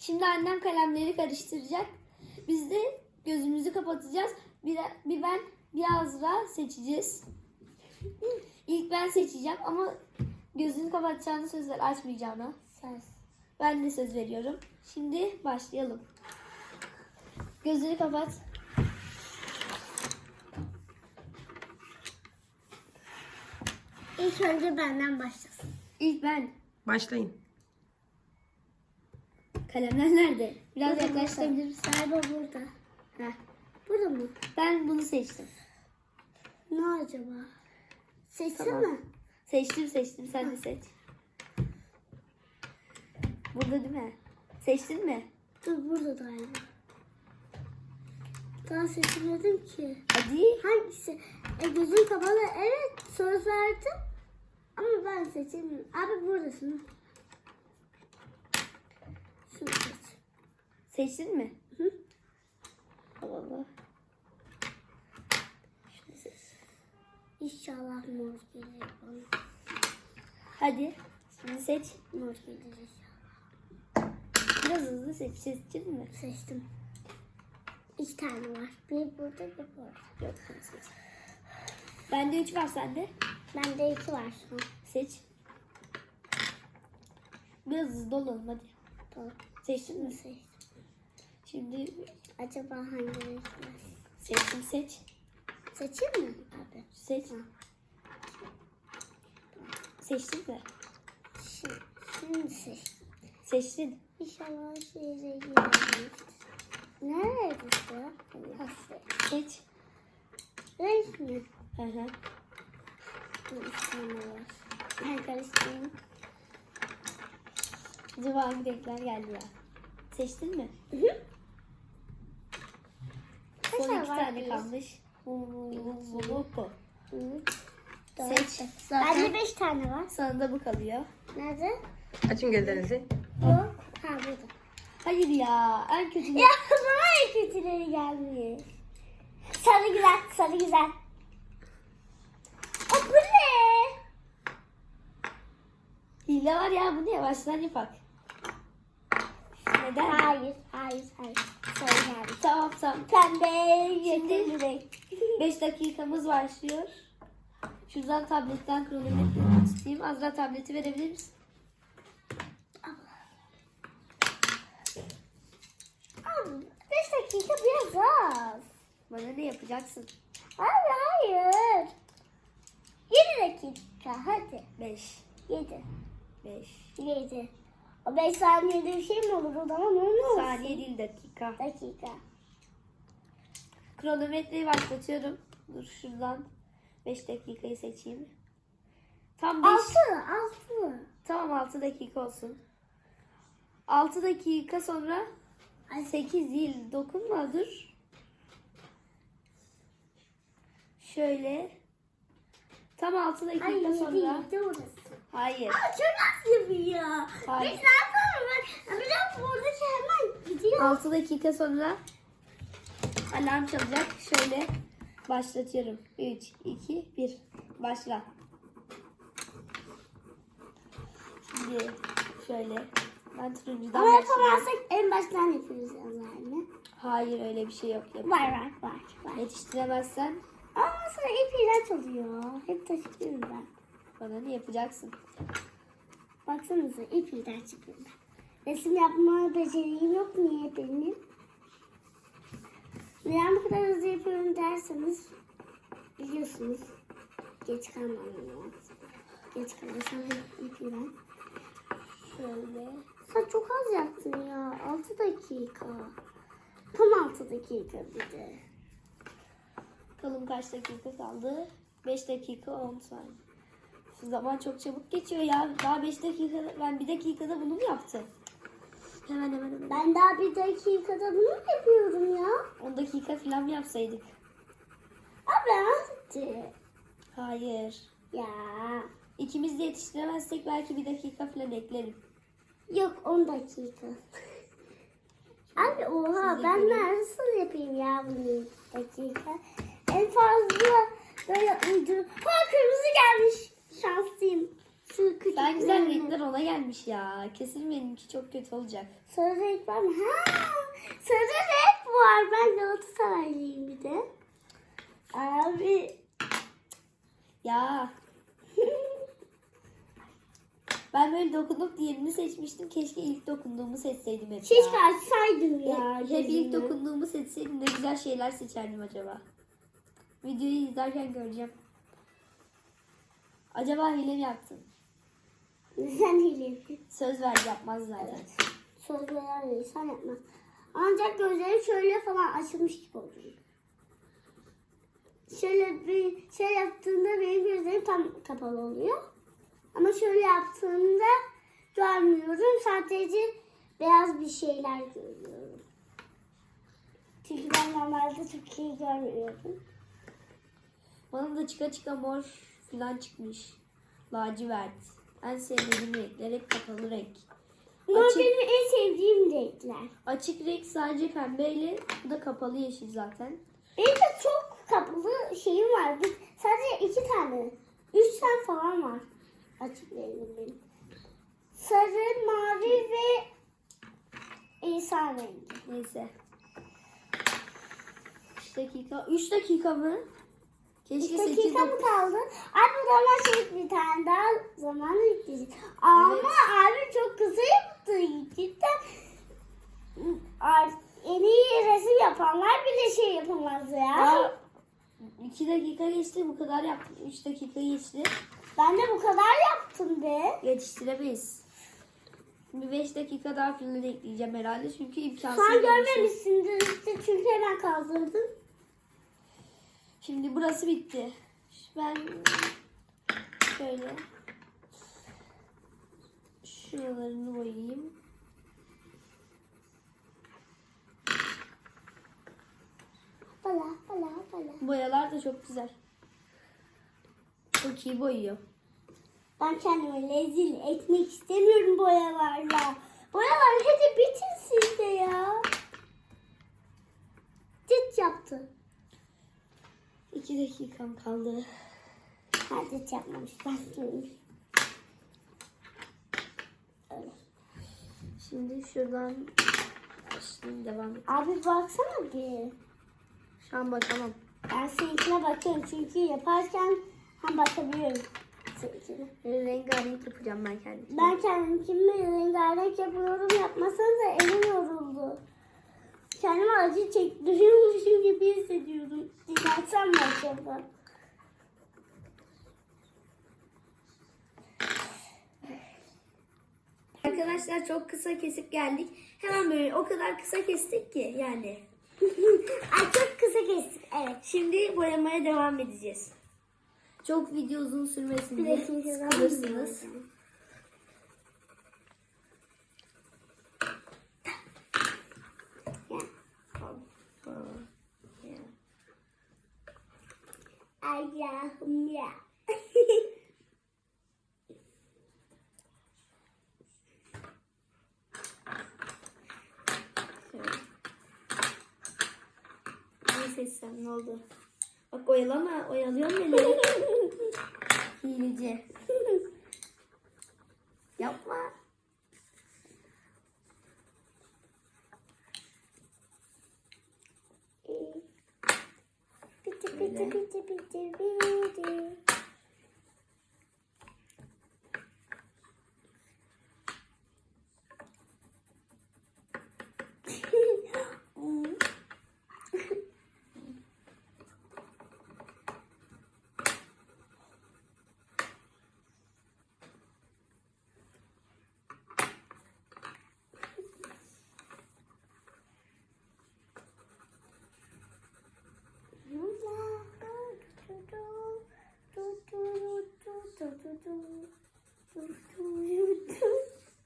Şimdi annem kalemleri karıştıracak. Biz de gözümüzü kapatacağız. Bir, bir ben bir Azra seçeceğiz. İlk ben seçeceğim ama gözünü kapatacağını söz ver açmayacağına. Söz. Ben de söz veriyorum. Şimdi başlayalım. Gözünü kapat. İlk önce benden başlasın. İlk ben. Başlayın. Kalemler nerede? Biraz Burada, yaklaştırabilir misin? Galiba burada. Heh. Burada mı? Ben bunu seçtim. Ne acaba? Seçtin Tamam. mi? Seçtim seçtim. Sen de seç. Burada değil mi? Seçtin mi? Dur burada galiba. Daha seçmedim ki. Hadi. Hangisi? E, gözüm kapalı. Evet söz verdim. Ama ben seçemiyorum. Abi buradasın. Şunu seç. Seçtin mi? Hı? Allah Allah. Şunu seç. İnşallah mor gelir bana. Hadi. Şimdi seç. Mor gelir inşallah. Biraz hızlı seç. Seçtin mi? Seçtim. İki tane var. Bir burada bir burada. Yok bunu seç. Bende üç var sende. Bende iki var. Seç. Biraz hızlı olalım hadi. Tamam. Seçtin mi? Seçtim. Şimdi Acaba hangi renk seçtim seç. Seçeyim mi abi? Seç. Seçtin mi? Şimdi, şimdi seçtim. Seçtin. İnşallah şey rengi gelmiştir. Nerede bu? Ha, Seç. Renk mi? Hı hı. Bu iki tane var. Ben karıştırayım. Acaba hangi renkler geldi ya? Seçtin mi? Hı hı. Son iki tane kalmış. Dört. Seç. Bende beş tane var. sana da bu kalıyor. Nerede? Açın gözlerinizi. Bu. Ha burada. Hayır ya. En kötü. Ya bana en kötüleri gelmiş. Sarı güzel, sarı güzel. Aa, bu ne? Hile var ya. Bu ne? Yavaştan yapak. Neden? Hayır, hayır, hayır. Sarı geldi. Tamam tamam. Pembe, yeşil renk. 5 dakikamız başlıyor. Şuradan tabletten kronometreyi tutayım. Azra tableti verebilir misin? Abi, dakika biraz az. Bana ne yapacaksın? Abi hayır. Yedi dakika, hadi. 5. Yedi. 5. Yedi. O beş saniyede bir şey mi olur o zaman olmaz. Saniye değil dakika. Dakika. Kronometreyi başlatıyorum. Dur şuradan 5 dakikayı seçeyim. Tam 5. Altı, altı. Tamam 6 dakika olsun. 6 dakika sonra 8 değil dokunma dur. Şöyle. Tam 6 dakika Ay sonra. orası. Hayır. Aa, yapıyor. Hayır. Biz ne yapalım ben? Biraz buradaki hemen gidiyor. 6 dakika sonra alarm çalacak. Şöyle başlatıyorum. 3, 2, 1. Başla. Şimdi şöyle. Ben turuncudan Ama başlayayım. yapamazsak en baştan yapıyoruz yani. Hayır öyle bir şey yok. Yap. Var var var var. Yetiştiremezsen Ama sonra hep ilaç oluyor. Hep taşıyorum ben. bana ne yapacaksın? Baksanıza ip ilaç yapıyorum ben. Resim yapma beceriğim yok niye benim? Neden bu kadar hızlı yapıyorum derseniz biliyorsunuz. Geç kalmam lazım. Geç kalırsam hep ip ilaç. Şöyle. Sen çok az yaptın ya. 6 dakika. Tam 6 dakika bir de. Bakalım kaç dakika kaldı? 5 dakika 10 saniye. Zaman çok çabuk geçiyor ya. Daha 5 dakika ben bir dakikada bunu mu yaptım? Hemen hemen hemen. Ben daha bir dakikada bunu mu yapıyorum ya? 10 dakika falan mı yapsaydık? Abi hadi. Hayır. Ya. İkimiz de yetiştiremezsek belki bir dakika falan eklerim. Yok 10 dakika. Abi oha Siz ben yapın. nasıl yapayım ya bunu dakika? En fazla böyle uydu. Ha kırmızı gelmiş. Şanslıyım. Şu küçük Ben güzel renkli- renkler ona gelmiş ya. Kesin benimki çok kötü olacak. Sarı renk var mı? Ha, sarı renk var. Ben Galatasaraylıyım bir de. Abi. Ya ben böyle dokunup diğerini seçmiştim. Keşke ilk dokunduğumu seçseydim hep Keşke ya. açsaydım ya. Hep, hep ilk gözümü. dokunduğumu seçseydim ne güzel şeyler seçerdim acaba. Videoyu izlerken göreceğim. Acaba hile mi yaptın? Sen hileyim. Söz ver yapmaz zaten. Söz veren insan yapmaz. Ancak gözleri şöyle falan açılmış gibi oluyor. Şöyle bir şey yaptığında benim gözlerim tam kapalı oluyor. Ama şöyle yaptığımda görmüyorum. Sadece beyaz bir şeyler görüyorum. Çünkü ben normalde çok iyi görmüyorum. Bana da çıka çıka mor falan çıkmış. Lacivert. En sevdiğim renkler hep kapalı renk. Mor Açık, benim en sevdiğim renkler. açık renk sadece pembeyle bu da kapalı yeşil zaten. Benim de çok kapalı şeyim var. Sadece iki tane. Üç tane falan var. Açık rengim benim. Sarı, mavi ve insan rengi. Neyse. 3 dakika. 3 dakika mı? Keşke İki 8 dakika mı kaldı? Abi bu zaman şey bir tane daha zaman yükleyeceğiz. Ama Evet. abi çok kısa yaptı. Cidden en iyi resim yapanlar bile şey yapamaz ya. Daha 2 dakika geçti bu kadar yaptım. 3 dakika geçti. Ben de bu kadar yaptım be. Yetiştiremeyiz. Bir 5 dakika daha falan ekleyeceğim herhalde çünkü imkansız. Sen görmemişsindir işte çünkü hemen kaldırdım. Şimdi burası bitti. Ben şöyle şuralarını boyayayım. Bala bala bala. Boyalar da çok güzel. Çok iyi boyuyor. Ben kendimi rezil etmek istemiyorum boyalarla. Boyalar hadi bitin siz de ya. Cıt yaptı. 2 dakikam kaldı. Ha cıt yapmamış. Öyle. Şimdi şuradan başlayayım devam et. Abi baksana bir. Şu an bakamam. Ben seninkine bakıyorum çünkü yaparken hem bakabiliyorum seninkine. Rengarenk yapacağım ben kendim. Ben kendimkimi rengarenk yapıyorum. Yapmasanız da elim yoruldu. Kendime acı çektiriyormuşum gibi hissediyorum. Dinlensem mi acaba? Arkadaşlar çok kısa kesip geldik. Hemen böyle o kadar kısa kestik ki yani. Ay çok kısa kestik. Evet. Şimdi boyamaya devam edeceğiz. Çok video uzun sürmesin diye sıkılırsınız. Ne seçsem ne oldu? Bak oyalama, oyalıyorsun beni. Hileci. Yapma. Bitti bitti bitti bitti bitti.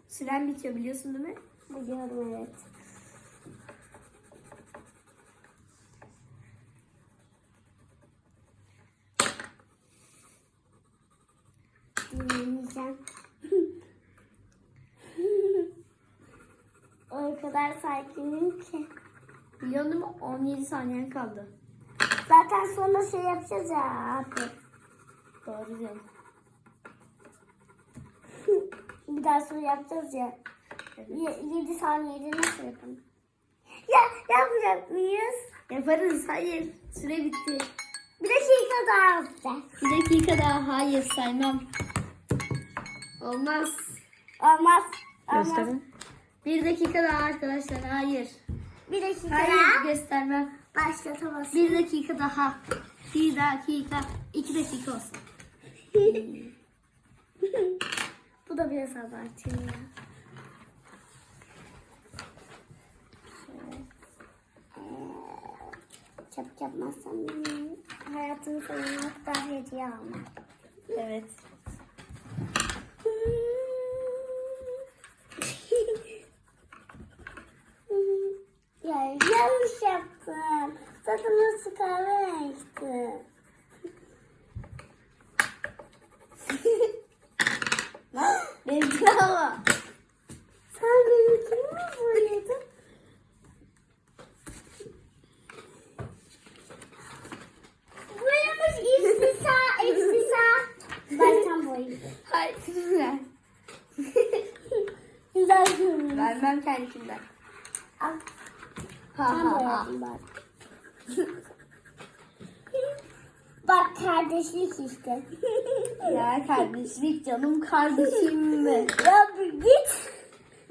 Süren bitiyor biliyorsun değil mi? Biliyorum evet. Dinlemeyeceğim. o kadar sakinim ki. Biliyorsun değil mi? 17 saniyen kaldı. Zaten sonra şey yapacağız ya abi. Doğru diyorsun. Bir daha sonra yapacağız ya. Ye, 7 saniyede nasıl yapalım? Ya yapacak mıyız? Yaparız. Hayır. Süre bitti. Bir dakika daha yapacağız. Bir dakika daha. Hayır saymam. Olmaz. Olmaz. Olmaz. Gösterin. Bir dakika daha arkadaşlar. Hayır. Bir dakika Hayır daha. göstermem. Başlatamazsın. Bir dakika daha. Bir dakika. iki dakika olsun. Bu da biraz abartıyor ya. Çap yapmazsam hayatımın sonuna kadar hediye almam. Evet. ya yanlış yaptım. Zaten nasıl kahve renkti. Benimki ama. Sen benimkini mi boyadın? Boyamış istisa, istisa. Ben tam boyadım. Hayır. Güzel. Güzel görünüyor. Vermem kendimden. Al, Ha ha ha. bak. Bak kardeşlik işte. Ya kardeşlik canım kardeşim mi? ya bir git.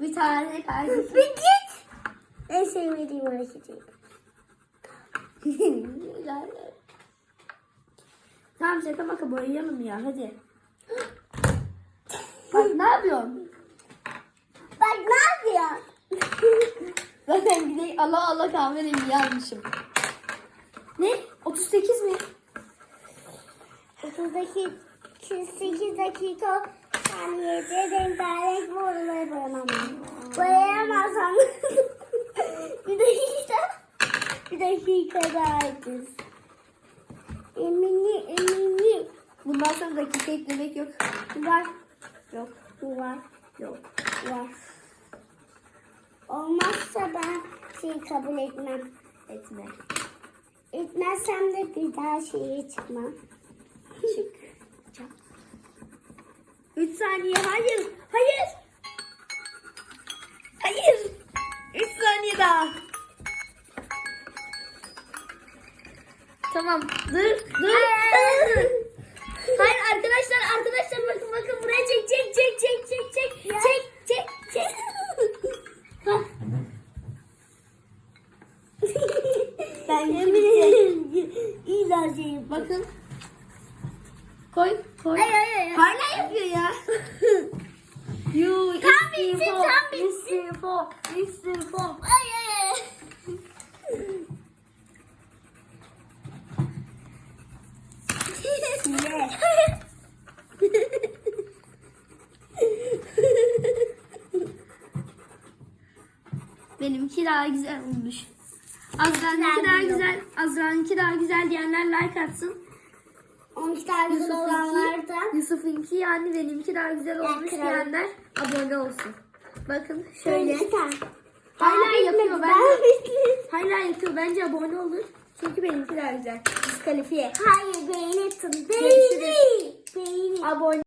Bir tane kardeşim. Bir git. En sevmediğim hareketi. Tamam şaka maka boyayalım ya hadi. Bak ne yapıyorsun? Bak ne? Zaten gideyim ala ala kahverengi almışım. Ne? 38 mi? 30 dakika, 8 dakika saniyede rengarenk boruları boyamam. Boyayamazsam bir dakika, bir dakika daha edeceğiz. Emini, emini. Bundan sonra dakika eklemek yok. Var, Yok. var, Yok. var. Olmazsa ben şeyi kabul etmem. Etme. Etmezsem de bir daha şeye çıkmam. Çık. 3 saniye. Hayır. Hayır. Hayır. 3 saniye daha. Tamam. Dur. Dur. Hayır. Arkadaşlar arkadaşlar bakın bakın buraya çek çek çek çek çek çek Ya. çek. Şey Bakın. Koy koy. Hayır hayır hayır. Hala yapıyor ya. You Tam bitsin, tam bitsin. İstifo. İstifo. Hayır. Ye. Benimki daha güzel olmuş. Azra'nınki daha güzel. Azra'nınki daha güzel diyenler like atsın. 12 tane güzel olanlar da Yusuf'unki yani benimki daha güzel olmuş kral. diyenler abone olsun. Bakın şöyle. 12 tane. Hala Daha yapıyor bitmedi, ben. daha bitmedi. Hala yapıyor. Bence abone olur. Çünkü benimki daha güzel. Diskalifiye. Hayır beğeni tut. Görüşürüz. Beğeni. Beğeni. Abone.